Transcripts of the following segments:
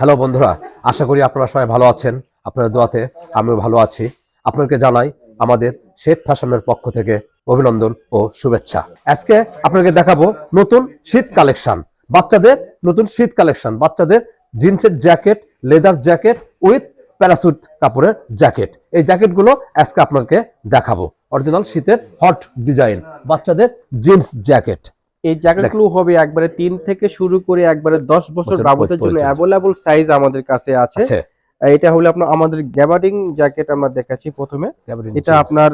Hello বন্ধুরা, আশা করি আপনারা সবাই ভালো আছেন। আপনাদের দোয়াতে আমিও ভালো আছি। আপনাকে জানাই আমাদের শেখ ফ্যাশনের পক্ষ থেকে অভিনন্দন ও শুভেচ্ছা। আজকে আপনাকে দেখাবো নতুন শীত কালেকশন। বাচ্চাদের নতুন শীত কালেকশন। বাচ্চাদের জিন্সের jacket, leather jacket with parachute কাপড়ের জ্যাকেট। এই জ্যাকেটগুলো আজকে আপনাকে দেখাবো। অরিজিনাল শীতের হট ডিজাইন। বাচ্চাদের জিন্স জ্যাকেট। এই জ্যাকেটগুলো হবে একবারে তিন থেকে শুরু করে একবারে দশ বছর বাবুদের জন্য অ্যাভেলেবল সাইজ আমাদের কাছে আছে। এটা হলো আপনার আমাদের গ্যাবার্ডিং জ্যাকেট আমরা দেখাচ্ছি প্রথমে। এটা আপনার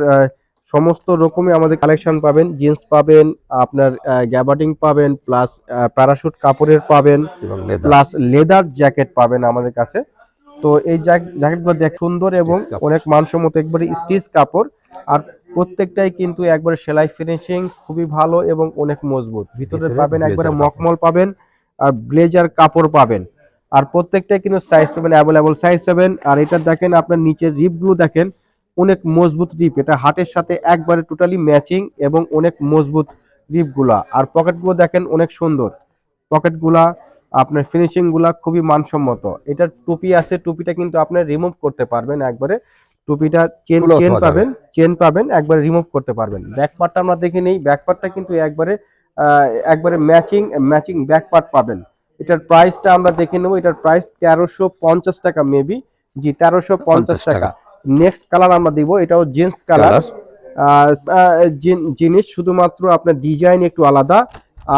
সমস্ত রকমই আমাদের কালেকশন পাবেন। জিন্স পাবেন আপনার গ্যাবার্ডিং পাবেন প্লাস প্যারাশুট কাপড়ের পাবেন প্লাস লেদার জ্যাকেট পাবেন আমাদের কাছে। তো এই জ্যাকেটগুলো দেখ সুন্দর এবং। অনেক মানসম্মত একবারে স্টিচ কাপড়। আর প্রত্যেকটাই কিন্তু একবারে সেলাই ফিনিশিং খুবই ভালো এবং অনেক মজবুত। ভিতরে পাবেন একবারে মকমল পাবেন আর ব্লেজার কাপড় পাবেন। আর প্রত্যেকটাই কিন্তু সাইজ পাবেন অ্যাভেলেবল সাইজ পাবেন। আর এটা দেখেন আপনার নিচের রিপগুলো দেখেন অনেক মজবুত রিপ এটা হাটের সাথে একবারে টোটালি ম্যাচিং এবং অনেক মজবুত রিপগুলা আর পকেটগুলো দেখেন অনেক সুন্দর। পকেটগুলা আপনার ফিনিশিংগুলা খুবই মানসম্মত। এটার টুপি আছে টুপিটা কিন্তু আপনি রিমুভ করতে পারবেন একবারে। টুপিটা চেন চেন পাবেন চেন পাবেন একবারে রিমুভ করতে পারবেন। ব্যাক পার্টটা আমরা দেখে নেই ব্যাক পার্টটা কিন্তু একবারে একবারে ম্যাচিং ম্যাচিং ব্যাক পার্ট পাবেন। এটার প্রাইসটা আমরা দেখে নেব এটার প্রাইস তেরোশো পঞ্চাশ টাকা মেবি জি তেরোশো পঞ্চাশ টাকা। টাকা। নেক্সট কালার আমরা দিব এটাও জিন্স কালার জিনিস শুধুমাত্র আপনার ডিজাইন একটু আলাদা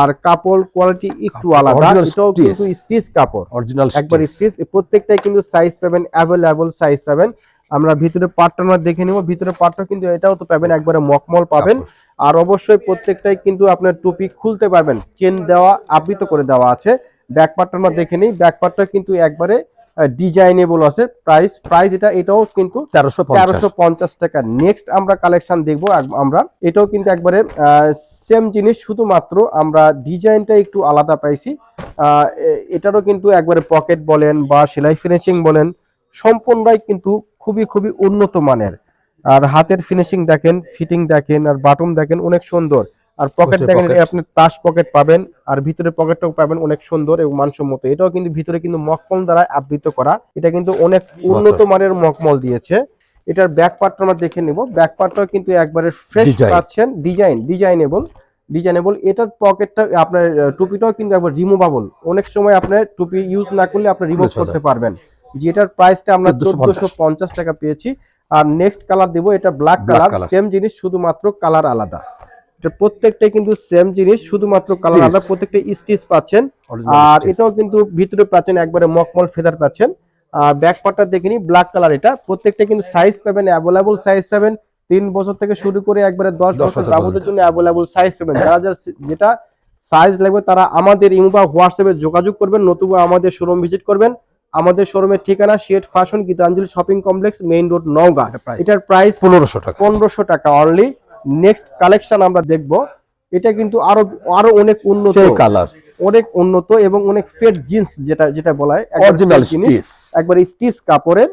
আর কাপড় কোয়ালিটি একটু আলাদা। এটাও কিন্তু স্টিচ কাপড়। অরিজিনাল একবার স্টিচ প্রত্যেকটাই কিন্তু সাইজ পাবেন অ্যাভেলেবল সাইজ পাবেন। আমরা ভিতরে পার্টটা আমরা দেখে নিব। ভিতরে পার্টটা কিন্তু এটাও তো পাবেন একবারে মকমল পাবেন। আর অবশ্যই প্রত্যেকটাই কিন্তু আপনার টুপি খুলতে পারবেন। চেন দেওয়া আবৃত করে দেওয়া আছে। ব্যাক পার্টটা আমরা দেখে নিই। ব্যাক পার্টটা কিন্তু একবারে ডিজাইনেবল আছে। প্রাইস প্রাইস এটা এটাও কিন্তু তেরোশো তেরোশো পঞ্চাশ টাকা। নেক্সট আমরা কালেকশন দেখব আমরা। এটাও কিন্তু একবারে সেম জিনিস শুধুমাত্র আমরা ডিজাইনটা একটু আলাদা পাইছি। আহ, এটারও কিন্তু একবারে পকেট বলেন বা সেলাই ফিনিশিং বলেন সম্পূর্ণটাই কিন্তু খুবই খুবই উন্নত মানের। আর হাতের ফিনিশিং দেখেন ফিটিং দেখেন আর বাটন দেখেন অনেক সুন্দর। আর পকেট দেখেন আপনি তাস পকেট পাবেন আর ভিতরে পকেটটাও পাবেন অনেক সুন্দর এবং মানসম্মত। এটাও কিন্তু ভিতরে কিন্তু মকমল দ্বারা আবৃত করা। এটা কিন্তু অনেক উন্নত মানের মকমল দিয়েছে। এটার ব্যাক পার্টটা আমরা দেখে নিব। ব্যাক পার্টটাও কিন্তু একবারে ফ্রেশ। পাচ্ছেন। ডিজাইন ডিজাইনেবল ডিজাইনেবল এটার পকেটটা আপনার টুপিটাও কিন্তু একবার রিমুভাবল অনেক সময় আপনার টুপি ইউজ না করলে আপনি রিমুভ করতে পারবেন। যেটার প্রাইসটা আমরা 1450 চোদ্দশো পঞ্চাশ টাকা পেয়েছি। আর নেক্সট কালার দিব এটা ব্ল্যাক কালার। সেম জিনিস শুধুমাত্র কালার আলাদা। এটা প্রত্যেকটাই কিন্তু সেম জিনিস শুধুমাত্র কালার আলাদা প্রত্যেকটা স্টিচ পাচ্ছেন। আর এটাও কিন্তু ভিতরে পাচ্ছেন একবারে মকমল ফেদার পাচ্ছেন। আর ব্যাক পার্টটা দেখে নিই ব্ল্যাক কালার এটা। প্রত্যেকটা কিন্তু সাইজ পাবেন অ্যাভেলেবল সাইজ পাবেন। তিন বছর থেকে শুরু করে একবারে দশ বছর পর্যন্ত। জন্য অ্যাভেলেবল সাইজ পাবেন। যারা যারা যেটা সাইজ লাগবে তারা আমাদের ইমো বা হোয়াটসঅ্যাপে যোগাযোগ করবেন নতুবা আমাদের শোরুম ভিজিট করবেন। আমাদের শোরুমের ঠিকানা shade fashion Gitanjali shopping complex main road Naogaon. এটার প্রাইস পনেরোশো টাকা। পনেরোশো টাকা অনলি নেক্সট কালেকশন আমরা দেখব। এটা কিন্তু আরও আরও অনেক উন্নত। কালার অনেক উন্নত এবং অনেক ফেট জিন্স যেটা যেটা বলা হয়। একবার অরিজিনাল একবার স্টিচ কাপড়ের।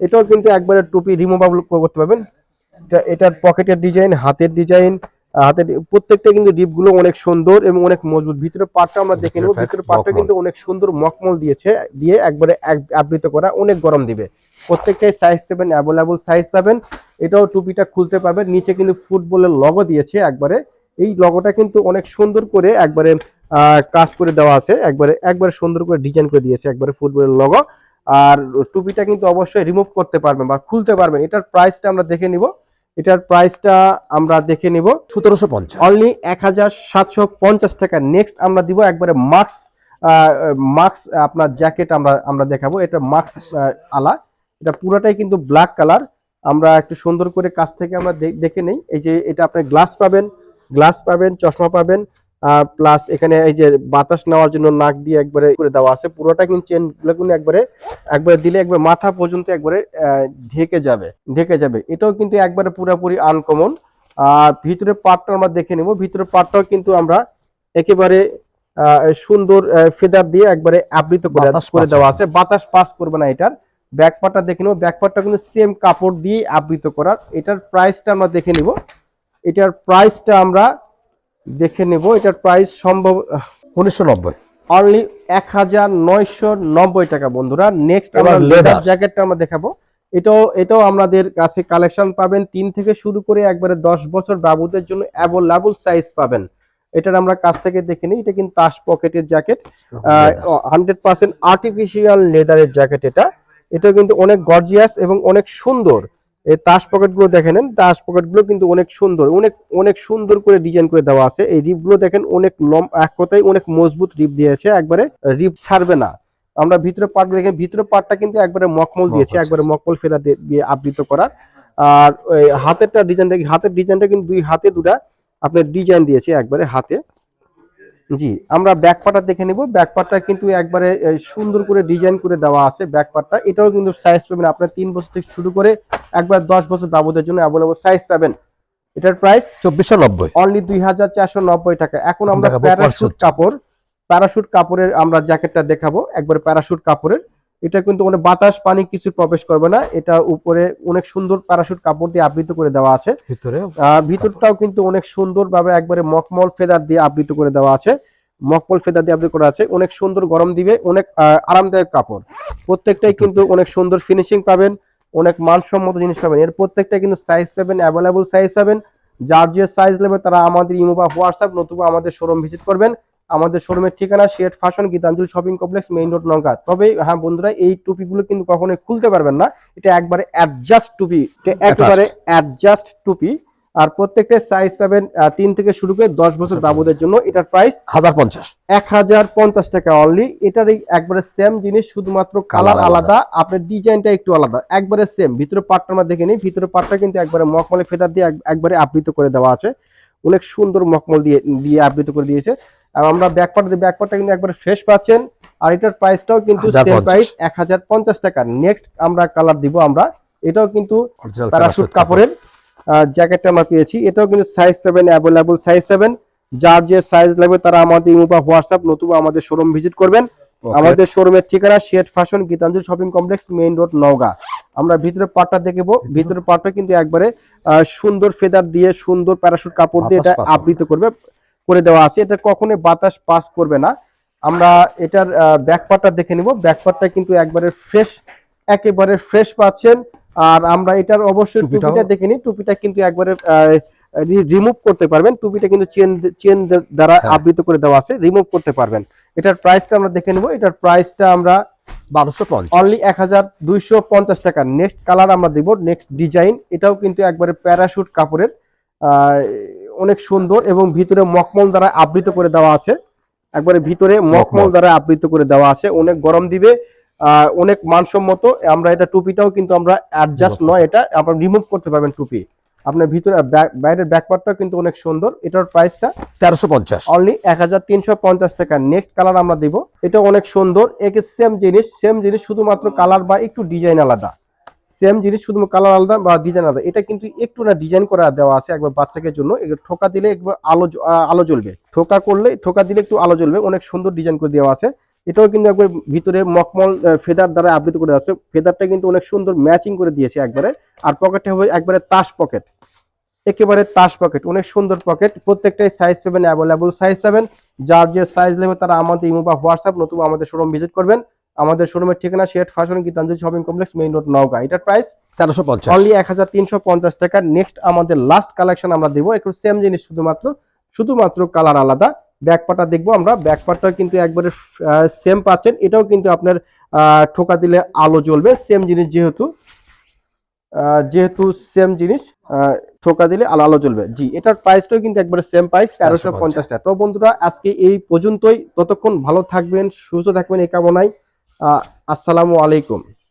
এটাও কিন্তু একবারে টুপি রিমুভাবল করতে পারবেন। এটা- এটার পকেটের ডিজাইন হাতের ডিজাইন হাতের প্রত্যেকটা কিন্তু ডিপগুলো অনেক সুন্দর এবং অনেক মজবুত। ভিতরে পাটটা আমরা দেখে নেব। ভিতরে পাটটা কিন্তু অনেক সুন্দর মকমল দিয়েছে দিয়ে একবারে আবৃত করা অনেক গরম দিবে। প্রত্যেকটাই সাইজ পাবেন অ্যাভেলেবল সাইজ পাবেন এটাও টুপিটা খুলতে পারবেন নিচে কিন্তু ফুটবলের লগো দিয়েছে একবারে। এই লগোটা কিন্তু অনেক সুন্দর করে একবারে আহ, কাজ করে দেওয়া আছে। একবারে একবারে সুন্দর করে ডিজাইন করে দিয়েছে একবারে ফুটবলের লগো আর টুপিটা কিন্তু অবশ্যই রিমুভ করতে পারবেন বা খুলতে পারবেন এটার প্রাইসটা আমরা দেখে নিব। এটার প্রাইসটা আমরা দেখে নিব। সতেরোশো পঞ্চাশ। অনলি এক হাজার সাতশো পঞ্চাশ টাকা। নেক্সট আমরা দিব একবারে মাস্ক মাস্ক আপনার জ্যাকেট আমরা আমরা দেখাবো। এটা মাস্ক আলা। এটা পুরোটাই কিন্তু ব্ল্যাক কালার আমরা একটু সুন্দর করে কাছ থেকে আমরা দেখে নেই। এই যে এটা আপনি গ্লাস পাবেন গ্লাস পাবেন চশমা পাবেন। প্লাস এখানে এই যে বাতাস নেওয়ার জন্য নাক দিয়ে একবারে করে দেওয়া আছে। পুরোটা কিন্তু চেনগুলো একবারে একবারে দিলে একবার মাথা পর্যন্ত একবারে ঢেকে যাবে ঢেকে যাবে। এটাও কিন্তু একবারে পুরোপুরি আনকমন আর ভিতরে পাটটা আমরা দেখে নেব। ভিতরে পার্টটাও কিন্তু আমরা একেবারে সুন্দর ফেদার দিয়ে একবারে আবৃত করে দেওয়া আছে। বাতাস পাস করবে না এটার। ব্যাক পাটটা দেখে নেব। ব্যাক পার্টটা কিন্তু সেম কাপড় দিয়ে আবৃত করার। এটার প্রাইসটা আমরা দেখে নিব। এটার প্রাইসটা আমরা দেখে নেব এটার প্রাইস সম্ভব উনিশশো নব্বই। অনলি এক হাজার নয়শো নব্বই টাকা বন্ধুরা। নেক্সট আমরা লেদার জ্যাকেটটা আমরা দেখাবো। এটাও এটাও আমাদের কাছে কালেকশন পাবেন। তিন থেকে শুরু করে একবারে দশ বছর বাবুদের জন্য অ্যাভেলেবল সাইজ পাবেন। এটার আমরা কাছ থেকে দেখে নিই। এটা কিন্তু তাস পকেটের জ্যাকেট হান্ড্রেড পার্সেন্ট আর্টিফিশিয়াল লেদারের জ্যাকেট এটা। এটা কিন্তু অনেক গর্জিয়াস এবং অনেক সুন্দর। এই তাস পকেটগুলো দেখে নেন। তাস পকেটগুলো কিন্তু অনেক সুন্দর অনেক অনেক সুন্দর করে ডিজাইন করে দেওয়া আছে। এই রিপগুলো দেখেন অনেক লম এক কথায় অনেক মজবুত রিপ দিয়েছে একবারে রিপ ছাড়বে না। আমরা ভিতরে পার্ট দেখেন ভিতরে পার্টটা কিন্তু একবারে মকমল দিয়েছে একবারে মকমল ফেদা দিয়ে আবৃত করা আর ওই হাতেরটা ডিজাইন দেখি হাতের ডিজাইনটা কিন্তু দুই হাতে দুটা আপনার ডিজাইন দিয়েছে একবারে হাতে। জি আমরা ব্যাক পার্টটা দেখে নিব। ব্যাক পার্টটা কিন্তু একবারে সুন্দর করে ডিজাইন করে দেওয়া আছে ব্যাক পার্টটা এটাও কিন্তু সাইজ পাবেন আপনার তিন বছর থেকে শুরু করে একবার দশ বছর বাবুদের জন্য অ্যাভেলেবল সাইজ পাবেন। এটার প্রাইস চব্বিশশো নব্বই। অনলি দুই হাজার চারশো নব্বই টাকা। এখন আমরা প্যারাশুট কাপড় প্যারাশুট কাপড়ের আমরা জ্যাকেটটা দেখাবো। একবার প্যারাশুট কাপড়ের। এটা কিন্তু অনেক বাতাস পানি কিছু প্রবেশ করবে না। এটা উপরে অনেক সুন্দর প্যারাশুট কাপড় দিয়ে আবৃত করে দেওয়া আছে। ভিতরে ভিতরটাও কিন্তু অনেক সুন্দরভাবে একবারে মকমল ফেদার দিয়ে আবৃত করে দেওয়া আছে। মকমল ফেদার দিয়ে আবৃত করা আছে। অনেক সুন্দর গরম দিবে। অনেক আরামদায়ক কাপড়। প্রত্যেকটাই কিন্তু অনেক সুন্দর ফিনিশিং পাবেন। অনেক মানসম্মত জিনিস পাবেন। এর প্রত্যেকটা কিন্তু সাইজ পাবেন অ্যাভেলেবল সাইজ পাবেন। যার যে সাইজ নেবে তারা আমাদের ইমো বা হোয়াটসঅ্যাপ নতুবা আমাদের শোরুম ভিজিট করবেন। আমাদের শোরুমের ঠিকানা shade fashion Gitanjali shopping complex main road লঙ্কা তবে হ্যাঁ বন্ধুরা এই টুপিগুলো কিন্তু কখনোই খুলতে পারবেন না। এটা একবারে অ্যাডজাস্ট টুপি। এটা একবারে অ্যাডজাস্ট টুপি। আর প্রত্যেকটা সাইজ পাবেন তিন থেকে শুরু করে দশ বছর বাবুদের জন্য এটার প্রাইস হাজার পঞ্চাশ এক হাজার পঞ্চাশ টাকা অনলি এটার একবারে সেম জিনিস শুধুমাত্র কালার আলাদা। আপনার ডিজাইনটা একটু আলাদা। একবারে সেম ভিতরে পাটটা আমরা দেখে নিই। ভিতরে পাটটা কিন্তু একবারে মকমলে ফেদার দিয়ে একবারে আবৃত করে দেওয়া আছে। অনেক সুন্দর মকমল দিয়ে দিয়ে আবৃত করে দিয়েছে। আর আমরা ব্যাক পার্ট ব্যাক পার্টটা কিন্তু একবারে ফ্রেশ পাচ্ছেন। আর এটার প্রাইসটাও কিন্তু সেম প্রাইস এক হাজার পঞ্চাশ টাকা। নেক্সট আমরা কালার দিব আমরা। এটাও কিন্তু প্যারাশুট কাপড়ের। জ্যাকেটটা আমরা পেয়েছি। এটাও কিন্তু size seven available size seven যার যে সাইজ লাগবে তারা আমাদের ইমো বা হোয়াটসঅ্যাপ নতুবা আমাদের শোরুম ভিজিট করবেন। আমাদের শোরুমের ঠিকানা shade fashion Gitanjali shopping complex main road Naogaon. আমরা ভিতরে পাটটা দেখব ভিতরে পাটটা কিন্তু একবারে সুন্দর ফেদার দিয়ে সুন্দর প্যারাশুট কাপড় দিয়ে এটা। আবৃত করবে করে দেওয়া আছে। এটা কখনোই বাতাস পাস করবে না। আমরা এটার ব্যাক পার্টটা দেখে নিব। ব্যাক পার্টটা কিন্তু একবারে ফ্রেশ একেবারে ফ্রেশ পাচ্ছেন। আর আমরা এটার অবশ্যই টুপিটা দেখে নিই টুপিটা কিন্তু একবারে রিমুভ করতে পারবেন। টুপিটা কিন্তু চেন চেন দ্বারা হ্যাঁ। আবৃত করে দেওয়া আছে রিমুভ করতে পারবেন। এটার প্রাইসটা আমরা দেখে নিব। এটার প্রাইসটা আমরা বারোশো অনলি এক হাজার দুইশো পঞ্চাশ টাকা। নেক্সট কালার আমরা দিব নেক্সট ডিজাইন এটাও কিন্তু একবারে প্যারাশুট কাপড়ের আহ, অনেক সুন্দর এবং ভিতরে মকমল দ্বারা আবৃত করে দেওয়া আছে। একবারে ভিতরে মকমল দ্বারা আবৃত করে দেওয়া আছে। অনেক গরম দিবে। অনেক মানসম্মত আমরা এটা টুপিটাও কিন্তু আমরা অ্যাডজাস্ট নয় এটা আপনার রিমুভ করতে পারবেন টুপি। আপনার ভিতরে বাইরের ব্যাকপার্টটাও কিন্তু অনেক সুন্দর এটার প্রাইসটা তেরোশো পঞ্চাশ। অনলি এক হাজার তিনশো পঞ্চাশ টাকা। নেক্সট কালার আমরা দিব এটা অনেক সুন্দর একে সেম জিনিস সেম জিনিস শুধুমাত্র কালার বা একটু ডিজাইন আলাদা। সেম জিনিস শুধু কালার আলাদা বা ডিজাইন আলাদা। এটা কিন্তু একটু না ডিজাইন করা দেওয়া আছে একবার বাচ্চাকে জন্য ঠোকা দিলে একবার আলো আলো জ্বলবে। ঠোকা করলে ঠোকা দিলে একটু আলো জ্বলবে অনেক সুন্দর ডিজাইন করে দেওয়া আছে। এটাও কিন্তু একবার ভিতরে মকমল ফেদার দ্বারা আবৃত করে আছে। ফেদারটা কিন্তু অনেক সুন্দর ম্যাচিং করে দিয়েছে একবারে। আর পকেটটা হবে একবারে তাস পকেট একেবারে তাস পকেট অনেক সুন্দর পকেট প্রত্যেকটাই সাইজ পাবেন অ্যাভেলেবল সাইজ পাবেন যার যে সাইজ নেবে তারা আমাদের ইমো বা হোয়াটসঅ্যাপ নতুবা আমাদের শোরুম ভিজিট করবেন। আমাদের শোরুমের ঠিকানা shade fashion Gitanjali shopping complex main road Naogaon এটার প্রাইস তেরোশো পঞ্চাশ। অনলি এক হাজার তিনশো পঞ্চাশ টাকা। নেক্সট আমাদের লাস্ট কালেকশন আমরা দেবো। একটু সেম জিনিস শুধুমাত্র শুধুমাত্র কালার আলাদা। ব্যাকপাটা দেখব আমরা। ব্যাকপাটটা কিন্তু একবারে সেম পাচ্ছেন। এটাও কিন্তু আপনার ঠোকা দিলে আলো জ্বলবে। সেম জিনিস যেহেতু যেহেতু সেম জিনিস ঠোকা দিলে আলো আলো জ্বলবে। জি এটার প্রাইসটাও কিন্তু একবারে সেম প্রাইস তেরোশো পঞ্চাশ। টাকা। তো বন্ধুরা আজকে এই পর্যন্তই। ততক্ষণ ভালো থাকবেন সুস্থ থাকবেন এই কামনায়। আসসালামু আলাইকুম।